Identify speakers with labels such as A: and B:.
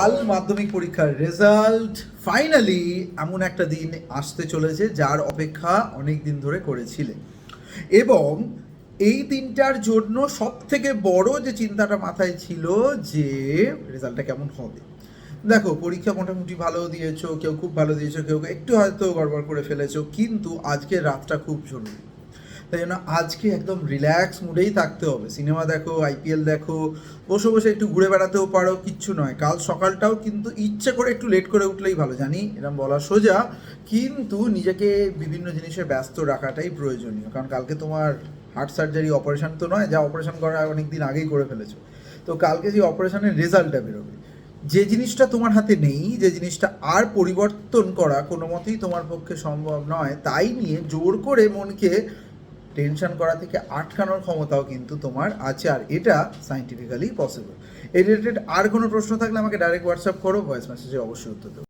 A: কাল মাধ্যমিক পরীক্ষার রেজাল্ট ফাইনালি এমন একটা দিন আসতে চলেছে যার অপেক্ষা অনেক দিন ধরে করেছিলে। এবং এই দিনটার জন্য সব থেকে বড় যে চিন্তাটা মাথায় ছিল যে রেজাল্টটা কেমন হবে। দেখো, পরীক্ষা মোটামুটি ভালো দিয়েছ, কেউ খুব ভালো দিয়েছ, কেউ একটু হয়তো গড়বড় করে ফেলেছো, কিন্তু আজকের রাতটা খুব জরুরি। তাই জন্য আজকে একদম রিল্যাক্স মুডেই থাকতে হবে। সিনেমা দেখো আইপিএল দেখো, বসে বসে একটু ঘুরে বেড়াতেও পারো, কিচ্ছু নয়। কাল সকালটাও কিন্তু ইচ্ছে করে একটু লেট করে উঠলেই ভালো, জানি? এরকম বলা সোজা। কিন্তু নিজেকে বিভিন্ন জিনিসে ব্যস্ত রাখাটাই প্রয়োজনীয়। কারণ কালকে তোমার হার্ট সার্জারি অপারেশন তো নয়, যা অপারেশন করা অনেক দিন আগেই করে ফেলেছো। তো কালকে যে অপারেশনের রেজাল্টটা বেরোবে, যে জিনিসটা তোমার হাতে নেই, যে জিনিসটা আর পরিবর্তন করা কোনো মতেই তোমার পক্ষে সম্ভব নয়, তাই নিয়ে জোর করে মনকে টেনশন করা থেকে আটকানোর ক্ষমতাও কিন্তু তোমার আছে, আর এটা সাইন্টিফিক্যালি পসিবল এই রিলেটেড আর কোনো প্রশ্ন থাকলে আমাকে ডাইরেক্ট হোয়াটসঅ্যাপ করো ভয়েস মেসেজে অবশ্যই উত্তর দেবো।